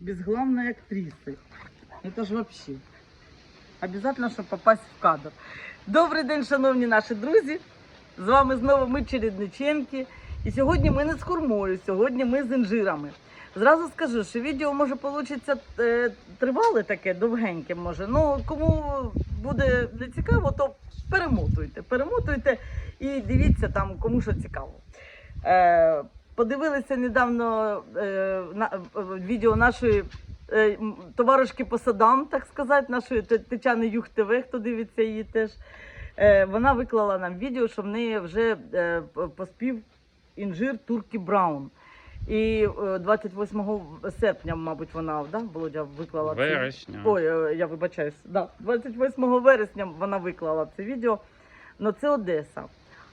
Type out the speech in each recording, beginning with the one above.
без главной актрисы. Это ж вообще. Обязательно, щоб попасть в кадр. Добрий день, шановні наші друзі. З вами знову ми Чередниченки. І сьогодні ми не з хурмою, сьогодні ми з інжирами. Зразу скажу, що відео може получиться е, тривале таке, довгеньке може. Ну кому буде не цікаво, то перемотуйте. Перемотуйте і дивіться там, кому що цікаво. Е, подивилися недавно е, на, е, відео нашої е, товаришки по садам, так сказати, нашої Тетяни Юх ТВ, хто дивиться її теж. Е, вона виклала нам відео, що в неї вже е, поспів інжир Туркі Браун. І е, 28 серпня, мабуть, вона да, Володя виклала це Вересня. Ой, е, я вибачаюсь. Да, 28 вересня вона виклала це відео. Ну це Одеса.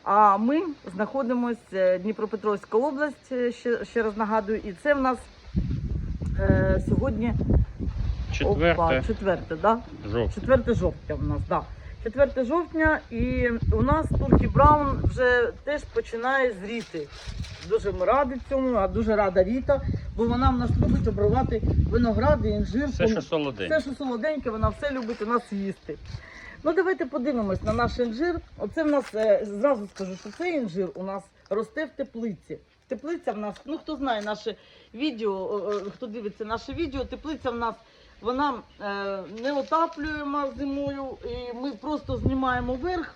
А ми знаходимося Дніпропетровська область, е, ще, ще раз нагадую, і це в нас е, сьогодні Четверте Опа, четверте, да? жовтня. 4 жовтня в нас, да. 4 жовтня, і у нас Туркі Браун вже теж починає зріти. Дуже ми раді цьому, а дуже рада Ріта, бо вона в нас любить обривати виногради, інжир. Все, що солоденьке. Все, що солоденьке, вона все любить у нас їсти. Ну, давайте подивимось на наш інжир. Оце в нас, е, зразу скажу, що цей інжир у нас росте в теплиці. Теплиця в нас, ну хто знає наше відео, хто дивиться наше відео, теплиця в нас вона е, не отаплюємо зимою, і ми просто знімаємо верх.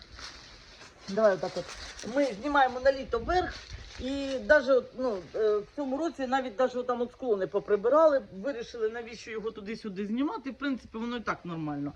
Давай отак от. Ми знімаємо на літо верх. І навіть ну, е, в цьому році навіть даже там от склони поприбирали, вирішили, навіщо його туди-сюди знімати. В принципі, воно і так нормально.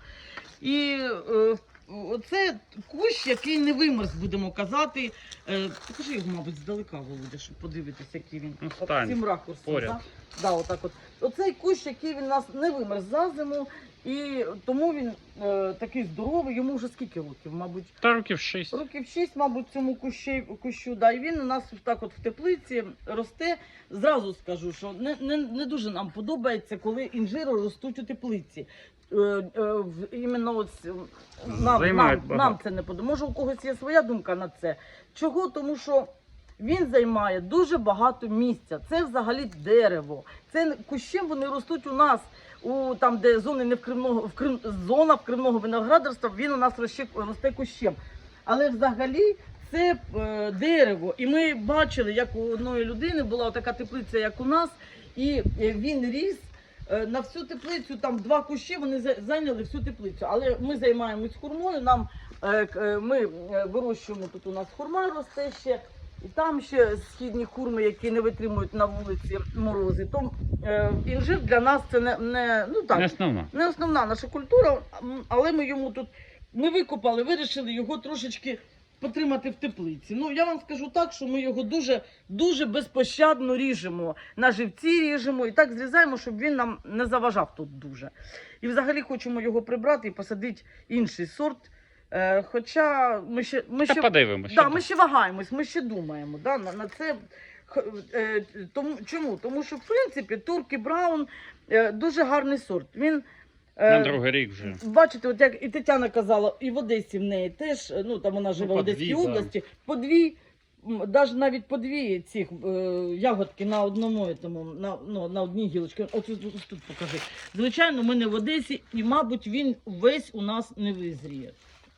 І е, оце кущ, який не вимерз, будемо казати. Е, покажи його, мабуть, здалека, Володя, щоб подивитися, який він. Ну, цим ракурсом. поряд. Да? Да, отак от. Оцей кущ, який він у нас не вимерз за зиму, і тому він е, такий здоровий. Йому вже скільки років, мабуть, Та років шість. Років 6, мабуть, цьому кущі, кущу. Да, і він у нас так от в теплиці росте. Зразу скажу, що не, не, не дуже нам подобається, коли інжири ростуть у теплиці. Е, е, в- іменно с- нам, Займають нам, багато. нам це не подобається. Може, у когось є своя думка на це. Чого? Тому що він займає дуже багато місця. Це взагалі дерево. Це кущем вони ростуть у нас. У там, де зони невкривного вкрив, зона вкривного виноградарства, він у нас росте, росте кущем. Але взагалі це е, дерево. І ми бачили, як у одної людини була така теплиця, як у нас, і е, він ріс. е, На всю теплицю там два кущі вони за- зайняли всю теплицю. Але ми займаємось хурмою. Нам е, ми вирощуємо тут. У нас хурма росте ще, і там ще східні хурми, які не витримують на вулиці морози. То е, інжир для нас це не, не ну так Не основна. не основна наша культура, але ми йому тут ми викопали, вирішили його трошечки потримати в теплиці. Ну я вам скажу так, що ми його дуже дуже безпощадно ріжемо. На живці ріжемо і так зрізаємо, щоб він нам не заважав тут дуже. І взагалі хочемо його прибрати і посадити інший сорт. Е, хоча ми ще ми Та ще подивимося. Да, ми ще вагаємось, ми ще думаємо да, на, на це. Х- Е, тому, чому? Тому що, в принципі, Туркі Браун е, дуже гарний сорт. Він, е, На другий рік вже. Бачите, от як і Тетяна казала, і в Одесі в неї теж, е, ну там вона живе Ну, в по Одеській дві, да. області, по дві, навіть навіть по дві цих е, ягодки на одному этому, на, ну, на одній гілочці. От тут, тут покажи. Звичайно, ми не в Одесі, і, мабуть, він весь у нас не визріє.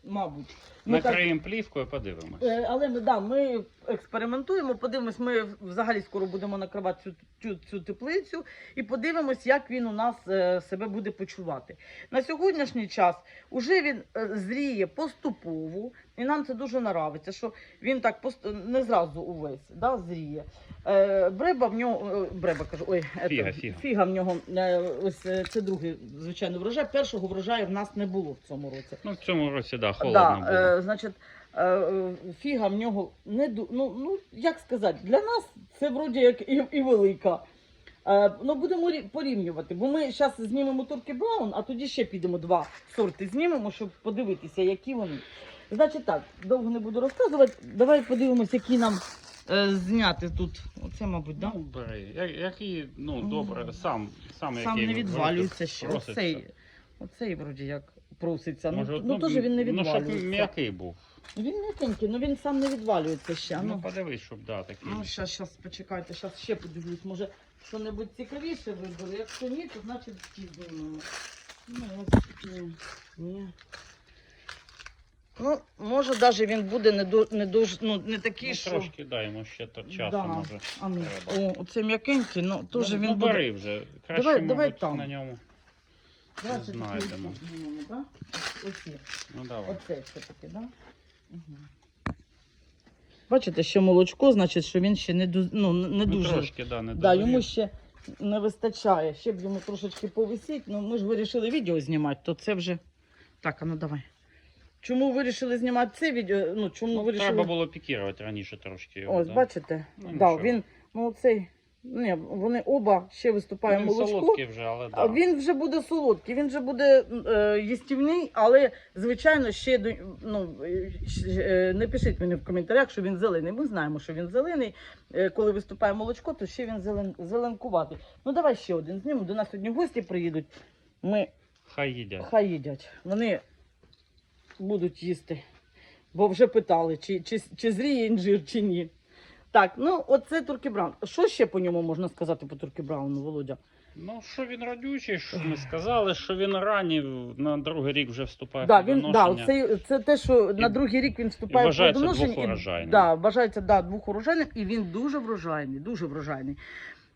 Мабуть. Ну, Накриємо плівкою, подивимось. Е, Але ми, да, ми експериментуємо, подивимось, ми взагалі скоро будемо накривати цю, цю, цю теплицю і подивимось, як він у нас е, себе буде почувати. На сьогоднішній час уже він е, зріє поступово, і нам це дуже нравиться, що він так пост- не зразу увесь да, зріє. Е, Бреба в нього, е, бреба кажу, ой, Фіга, ето, фіга. фіга в нього, е, ось е, це другий, звичайно, врожай. Першого врожаю в нас не було в цьому році. Ну, в цьому році, да, холодно Да, було. е, значить, е, е, фіга в нього не ну, ну як сказати, для нас це вроді як і, і велика. Е, ну будемо порівнювати, бо ми зараз знімемо Туркі Браун, а тоді ще підемо два сорти знімемо, щоб подивитися, які вони. Значить так, довго не буду розказувати. Давай подивимось, які нам е, зняти тут. Оце, мабуть, да? Ну, бери. Який, ну, добре, сам, сам, Сам який не відвалюється ще. проситься. Оцей, оцей вроді як проситься. Може, ну, ну, теж він не Ну, щоб відвалюється. м'який був. Він м'якенький, ну він сам не відвалюється ще. Ну, Ну, подивись, щоб, да, такий. ну щас, щас, почекайте, щас ще подивлюсь. Може, що-небудь цікавіше виберу. Якщо ні, то значить знімемо. Ну, ось такі. Ні. Ну, може, навіть він буде не, ду- не дуже, ну, не такий, Ну, що. трошки дай йому ще то часу, Да. може. А ну, треба. о, оце м'якенький, ну теж ну, він ну, буде. бери вже. Краще, Давай- мабуть, давай там. на ньому. Ще знайдемо. Ну давай. Оце все-таки, да? Угу. Бачите, що молочко, значить, що він ще не, ду- ну, не Ну, дуже. трошки, да, не Да, йому ще не вистачає. Ще б йому трошечки повисіть. Ну, ми ж вирішили відео знімати, то це вже. Так, а ну давай. Чому вирішили знімати це відео? Ну, чому Ну, вирішили. Треба було пікірувати раніше трошки його. Ось, да. бачите? Ну, да, нічого. він, ну цей. Ні, вони оба ще виступає Він молочко. солодкий вже, але да. Він вже буде солодкий, він вже буде е, їстівний, але звичайно ще до- ну, е, щ- е, не пишіть мені в коментарях, що він зелений. Ми знаємо, що він зелений. Е, коли виступає молочко, то ще він зелен, зеленкуватий. Ну давай ще один знімемо. До нас сьогодні гості приїдуть. Ми Хай їдять. хай їдять. Вони будуть їсти. Бо вже питали, чи, чи, чи зріє інжир, чи ні. Так, ну оце Туркі Браун. Що ще по ньому можна сказати по Туркі Брауну, Володя? Ну, що він радючий, що ми сказали, що він ранній, на другий рік вже вступає Да, в він, да, це, це те, що на другий рік він вступає і в плодоношення. двохурожайним. Да, вважається да, двохурожайним, і він дуже врожайний, дуже врожайний.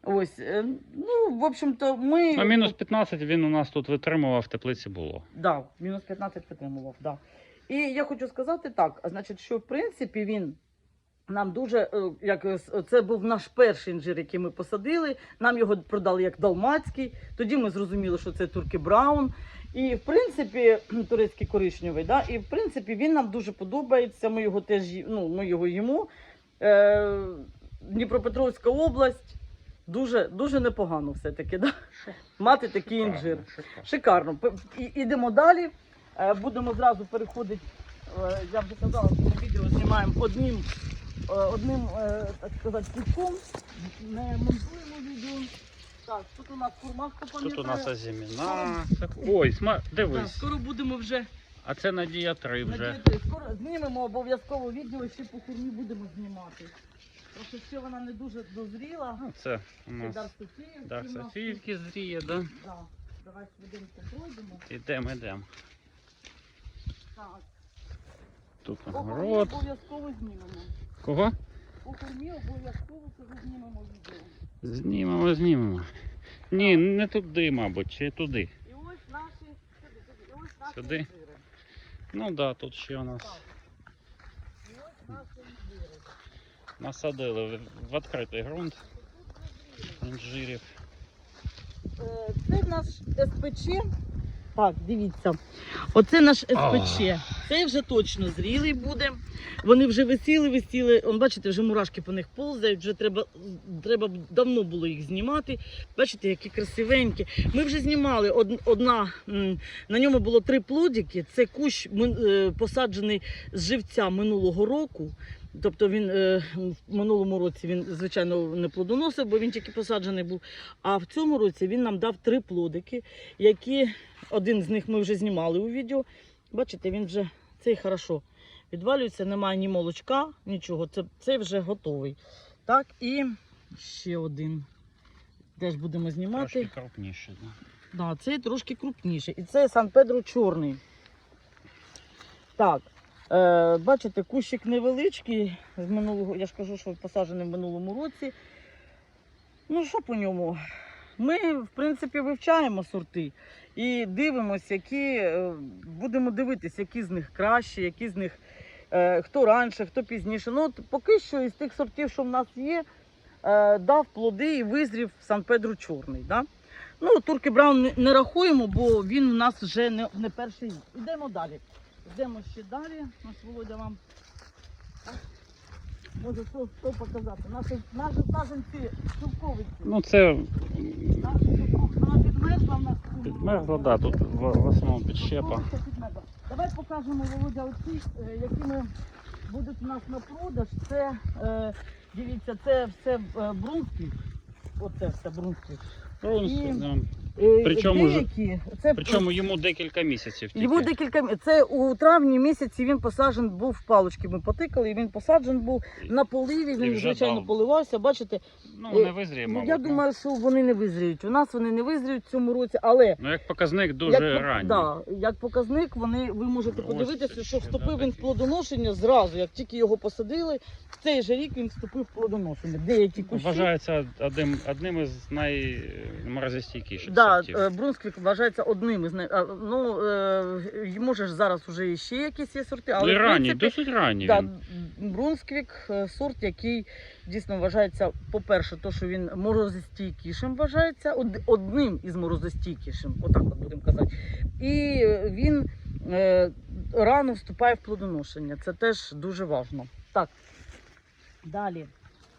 Ось, е, ну, в общем-то, ми... А мінус 15 він у нас тут витримував, в теплиці було. Да, мінус 15 підтримував, да. І я хочу сказати так, значить, що в принципі він нам дуже, е, як е, це був наш перший інжир, який ми посадили. Нам його продали як далмацький. Тоді ми зрозуміли, що це турки Браун. І в принципі, турецький коричневий, да, і в принципі він нам дуже подобається. Ми його теж ну, ми його їмо. Е, Дніпропетровська область. Дуже, дуже непогано все-таки, да? мати такий інжир. Шикарно. Ідемо далі. Е, Будемо зразу переходити. Я вже казала, що відео знімаємо одним, одним е, так сказати, пучком. Не монтуємо відео. Так, тут у нас курмашка Тут у нас азіміна. Так, Ой, сма... Так, дивись. скоро будемо вже А це Надія 3 вже. надіяти. Скоро знімемо обов'язково відео, ще по хурмі будемо знімати. Просто ще вона не дуже дозріла. Ну, Це у Це нас Дар Софіївський Дар нас. Софіївки зріє, да? Да. Давай швиденько пройдемо. Ідемо, ідемо. Так. Тут хурмі огород. обов'язково знімемо. Кого? По хурмі обов'язково знімемо відео. Знімемо, знімемо. Ні, не туди, мабуть, чи туди. І ось наші, сюди, сюди, і ось наші Сюди? інжири. Ну так, да, тут ще у нас І ось наші інжири. насадили в- в відкритий ґрунт інжирів. Е, Це наш СПЧ. Так, дивіться. Оце наш СПЧ. Цей вже точно зрілий буде. Вони вже висіли, висіли. Он, бачите, вже мурашки по них повзають, вже треба, треба давно було їх знімати. Bачите, які красивенькі. Ми вже знімали од- одна, на ньому було три плодики. Це кущ е, посаджений з живця минулого року. Тобто він е, в минулому році він, звичайно, не плодоносив, бо він тільки посаджений був. А в цьому році він нам дав три плодики, які один з них ми вже знімали у відео. Бачите, він вже цей хорошо відвалюється, немає ні молочка, нічого. Це, цей вже готовий. Так, і ще один. Теж будемо знімати. Трошки крупніше. Да. Да, цей трошки крупніший. І це Сан Педро чорний. Так. Е, бачите, кущик невеличкий. З минулого, я ж кажу, що посаджений в минулому році. Ну, що по ньому? Ми, в принципі, вивчаємо сорти і дивимося, які е, будемо дивитися, які з них кращі, які з них е, хто раніше, хто пізніше. Ну, от поки що із тих сортів, що в нас є, дав плоди і визрів Сан Педро чорний. Да? Ну, Турки Браун не, рахуємо, бо він у нас вже не, не перший рік. Йдемо далі. Йдемо ще далі. Наш Володя вам може що, що показати. Наші, наші саженці шовковиці. Ну це Вона підмерзла в нас. підмерзло, да, тут в, в основному підщепа. Давай покажемо, Володя, оці, е, які ми будуть у нас на продаж. Це, е, дивіться, це все е, брунський. Оце все брунський. Брунський, І- да. Е, Причому ж- деякі, це Причому йому декілька місяців тільки. Йому декілька мі- це у травні місяці він посаджен був в палочки. Ми потикали, і він посаджен був на поливі. І Він вже звичайно дав. поливався. Бачите, Ну, не визріє, ну, мабуть. я думаю, що вони не визріють. У нас вони не визріють в цьому році, але Ну, як показник дуже як, ранній. Да, як показник, вони ви можете Ось подивитися, це що ще, вступив да, він в плодоношення зразу, як тільки його посадили. В цей же рік він вступив в плодоношення. Деякі кущі. Вважається одним, одним із найморозостійкіших Да, е, Брунсквік вважається одним із най... а, ну, е, може ж зараз вже ще якісь є сорти, але Ну, і в ранній, принципі, досить ранній Да, він. Брунсквік е, сорт, який дійсно вважається, по-перше, то, що він морозостійкішим вважається, од- одним із морозостійкішим, отак от будемо казати. І він е, рано вступає в плодоношення. Це теж дуже важливо. Так. Далі.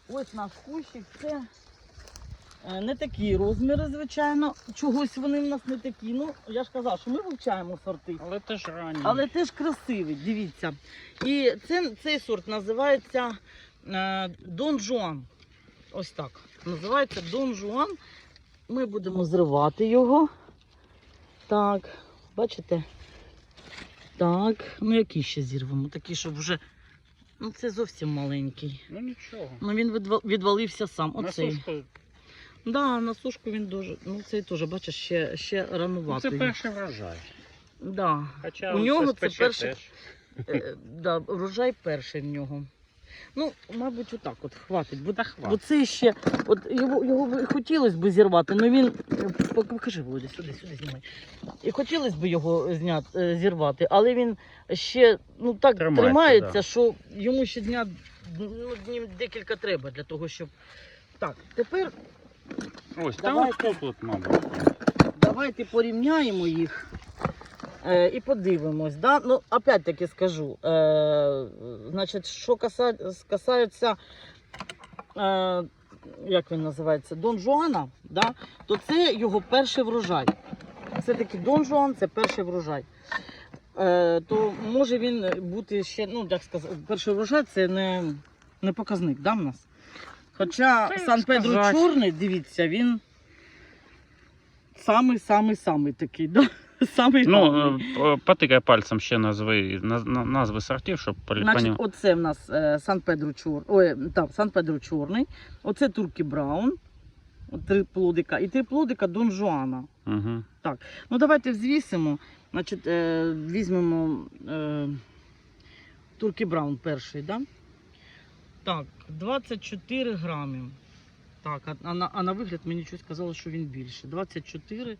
Ось наш кущик. Це е, не такі розміри, звичайно. Чогось вони в нас не такі. Ну, я ж казав, що ми вивчаємо сорти. Але теж ранній. Але теж красивий, дивіться. І це, цей сорт називається е, Дон Жуан. Ось так. Називається Дон Жуан. Ми будемо зривати його. Так, бачите? Так, ну який ще зірвемо? Такий, щоб вже. Ну, це зовсім маленький. Ну нічого. Ну він відвалився сам. Оцей. Да, на сушку він дуже. Ну, цей теж, бачиш, ще, ще ну, рануватий. це перший врожай. Да. Хоча У нього це перший- теж. Е, да, врожай перший в нього. Ну, мабуть, отак от хватить. Бо, Та бо це ще, от його, його хотілося б зірвати, але він. е, Покажи, Володя, сюди, сюди знімай. І хотілося б його зняти, е, зірвати, але він ще ну, так Тримається, тримається, да. що йому ще дня ну, днів декілька треба для того, щоб. Так, тепер Ось, та Давайте. от тут, от, мабуть. Давайте порівняємо їх е, і подивимось. Да? Ну, опять-таки скажу. Е, значить, що каса, касається, е, як він називається, Дон Жуана, да? то це його перший врожай. Все-таки Дон Жуан це перший врожай. Е, то може він бути ще, ну, як сказати, перший врожай це не, не показник, да, в нас? Хоча Сан Педро. Чорний, дивіться, він самий самий самий такий, да? Самий Ну, гарний. е, потикай пальцем ще назви, наз- на- назви сортів, щоб Значить, оце в нас е, Сан Педро Чор... Ой, там, Сан Педро Чорний, оце Туркі Браун, от три плодика, і три плодика Дон Жуана. Угу. Ну, давайте взвісимо. Значить, е, візьмемо е, Туркі Браун перший, да? Так, 24 грамів. Так, а, а, на, а на вигляд мені щось казало, що він більше. 24,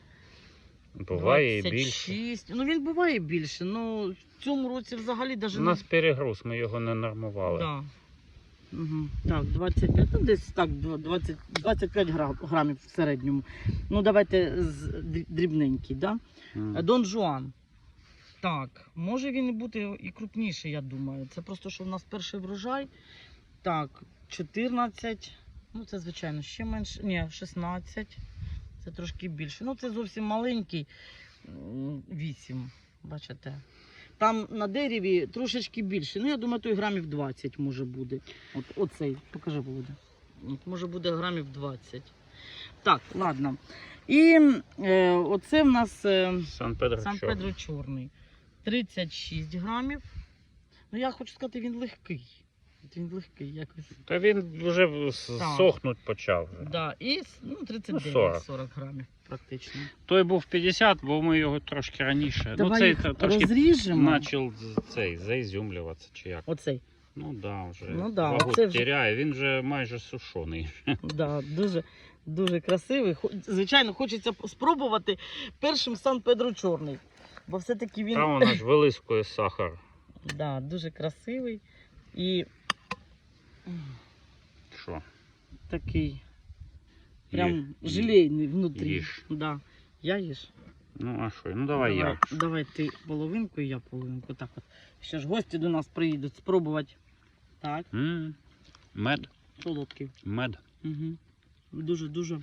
Буває і 26. більше. Ну він буває більше. Ну в цьому році взагалі навіть У нас перегруз, ми його не нормували. Да. Угу. Так, 25, ну десь так, 20, 25 грам, грамів в середньому. Ну, давайте з дріб- дрібненький, да? М. Дон Жуан. Так, може він і бути і крупніший, я думаю. Це просто, що в нас перший врожай. Так, 14. Ну, це, звичайно, ще менше. Ні, 16. Це трошки більше. Ну, це зовсім маленький. 8. Бачите? Там на дереві трошечки більше. Ну, я думаю, той грамів 20 може буде. От, оцей. Покажи, Володя. От, може буде грамів 20. Так, ладно. І е, оце в нас. Е, Сан Педро Сан Чорний. Педро чорний. 36 грамів. Ну, я хочу сказати, він легкий. От Він легкий якось. Та він вже Так. сохнуть почав. вже. Да. І ну, 39 40. 40 грамів практично. Той був 50, бо ми його трошки раніше. Давай ну, цей їх трошки розріжемо. почав цей заізюмлюватися чи як. Оцей. Ну да, вже Ну да, вагу це вже- він вже майже сушений. Да, дуже, дуже красивий. Звичайно, хочеться спробувати першим Сан Педро чорний. Бо все-таки він Там вона ж вилискує сахар. да, дуже красивий і Що? такий прям Їж. желейний внутрі. Їж. Да. Я їж. Ну а що? Ну давай я. Давай ти половинку і я половинку. Так от. Ще ж гості до нас приїдуть спробувати. Так, М, Мед, солодкий. мед. Угу. Дуже-дуже.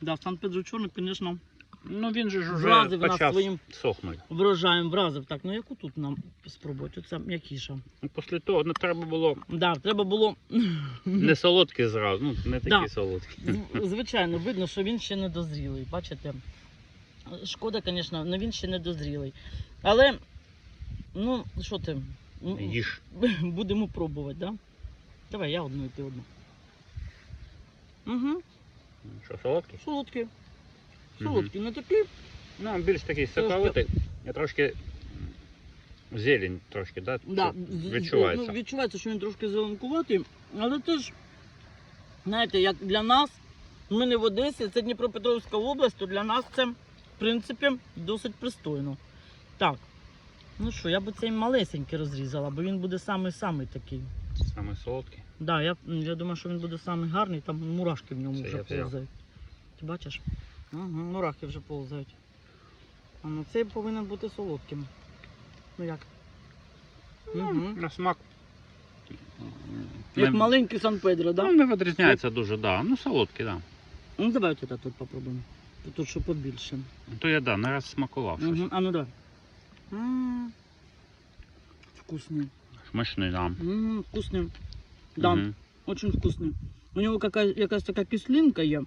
Да, Сан Педро Чорний, звісно, Ну він же ж уже вразив нас почав своїм сохнути. врожаєм, вразив. Так, ну яку тут нам спробувати? Оце м'якіша. Ну, після того не треба було Да, треба було. не солодкий зразу, ну не такі Да. солодкі. З- Звичайно, видно, що він ще не дозрілий. Бачите? Шкода, звісно, але він ще не дозрілий. Але, ну, що ти? м, Їж. Будемо пробувати, да? Давай, я одну і ти одну. Угу. Що, солодкий? Солодкі. Мгм. Солодкі, не такі. Ну, більш такий соковитий. Трошки зелень трошки, да? Да, відчувається. Ну, відчувається, що він трошки зеленкуватий, але теж, знаєте, як для нас, ми не в Одесі, це Дніпропетровська область, то для нас це, в принципі, досить пристойно. Так. Ну що, я би цей малесенький розрізала, бо він буде самий-самий такий. Саме солодкий. Да, я, я думаю, що він буде самий гарний, там мурашки в ньому Це вже повзають. Ти бачиш? Угу, мурахи вже повзають. А ну цей повинен бути солодким. Ну як? Угу. На смак. Як не, маленький Сан-Педро, да? Ну, не відрізняється дуже, да. Ну, солодкий, да. Ну давай от тут попробуємо. Тут, тут що побільше. То я да, не раз смакував щось. Угу. А ну давай. М, Вкусний. Смачний, да. М, Вкусний. Да, Мгм. очень вкусний. У нього якась, якась така кислинка є.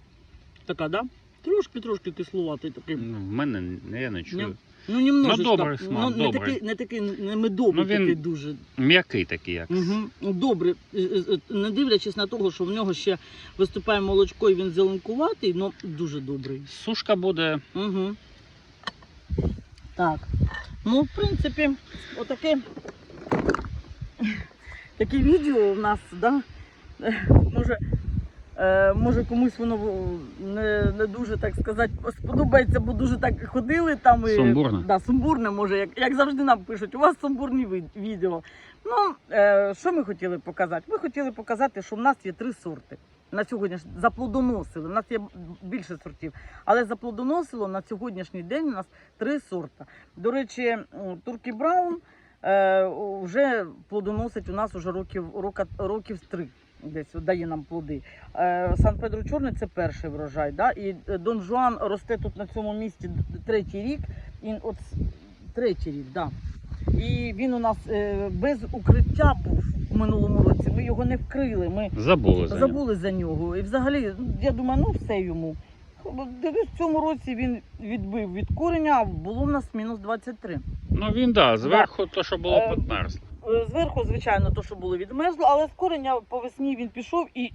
Така, да? Трошки-трошки кислуватий такий. Ну, в мене я не чую. Ну, немножечко. Ну, добрий смак, ну, не добрий. такий, не такий, не медовий Ну, він- такий дуже. М'який такий, як. Угу. Добре, Е, е, е, не дивлячись на того, що в нього ще виступає молочко і він зеленкуватий, ну дуже добрий. Сушка буде. Угу. Так. Ну, в принципі, отаке таке відео у нас, да? Може, може комусь воно е, не, не дуже, так сказати, сподобається, бо дуже так ходили там. І, Сумбурне. Да, сумбурне, може, як, як завжди нам пишуть, у вас сумбурні відео. Ну, е, що ми хотіли показати? Ми хотіли показати, що в нас є три сорти. На сьогодні заплодоносили. У нас є більше сортів. Але заплодоносило на сьогоднішній день у нас три сорта. До речі, Туркі Браун е, вже плодоносить у нас уже років, рока, років три. Десь дає нам плоди. Е, Сан Педро Чорний це перший врожай. Да? І е, Дон Жуан росте тут на цьому місці третій рік. І от третій рік, да. І він у нас е, без укриття був у минулому році. Ми його не вкрили. Ми Забули за нього. забули за нього. І взагалі, я думаю, ну все йому. Дивись, в цьому році він відбив від кореня, а було в нас мінус 23. Ну він да, зверху то, що було підмерзло. Е, Зверху, звичайно, то, що було відмерзло, але з кореня по весні він пішов і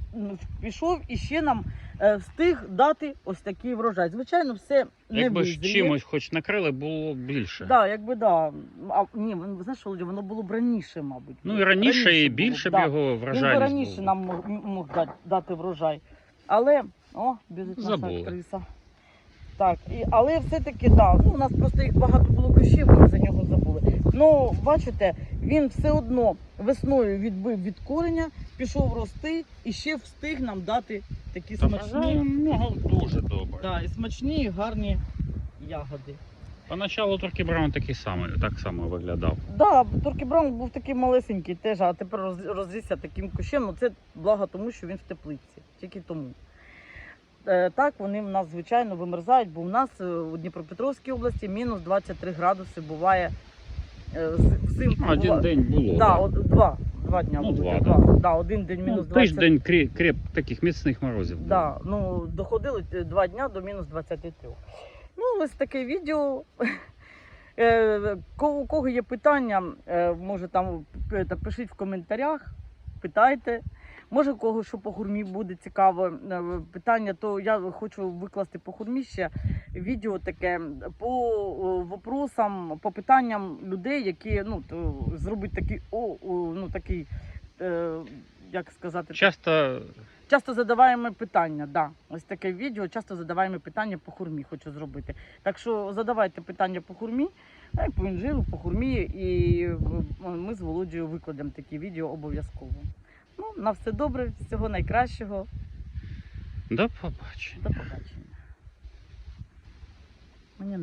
пішов і ще нам е, встиг дати ось такий врожай. Звичайно, все не Якби ж визріє. чимось хоч накрили, було більше. Да, якби да. А, ні, знаєш, Володя, воно було б раніше, мабуть. Ну і раніше, і було б, більше його Він би раніше була. нам мог, мог дати, дати врожай. Але, о, біжить наша актриса. Так, і, але все-таки, да, ну, у нас просто їх багато було кущів, ми за нього. Ну, бачите, він все одно весною відбив від кореня, пішов рости і ще встиг нам дати такі Та смачні, у дуже добре. да, і смачні, і гарні ягоди. Поначалу Туркі Браун такий самий, так само виглядав. Да, Туркі Браун був такий малесенький теж, а тепер роз- розрісся таким кущем. Ну це благо тому, що він в теплиці. Тільки тому. Е, так, вони в нас, звичайно, вимерзають, бо в нас е, у Дніпропетровській області мінус 23 градуси буває взимку. Ну, Один бува- день було. Да, от, два. Два дня Ну, було. два, Два. Да, один день Ну, мінус 20. тиждень креп, креп таких міцних морозів. було. Да, ну, доходили е, два дня до мінус 23. Ну, ось таке відео. Е, У кого є питання, е, може там пишіть в коментарях, питайте. Може, кого що по хурмі буде цікаво е, питання, то я хочу викласти по хурмі ще відео таке по вопросам, по питанням людей, які ну, то, зробить такий, о, ну, такий, е, як сказати, Часто Часто задаваємо питання, да. Ось таке відео. Часто задаваємо питання по хурмі, хочу зробити. Так що задавайте питання по хурмі, а й по інжиру, по хурмі, і е, ми з Володією викладемо такі відео обов'язково. Ну, на все добре, всього найкращого. до побачення. До побачення.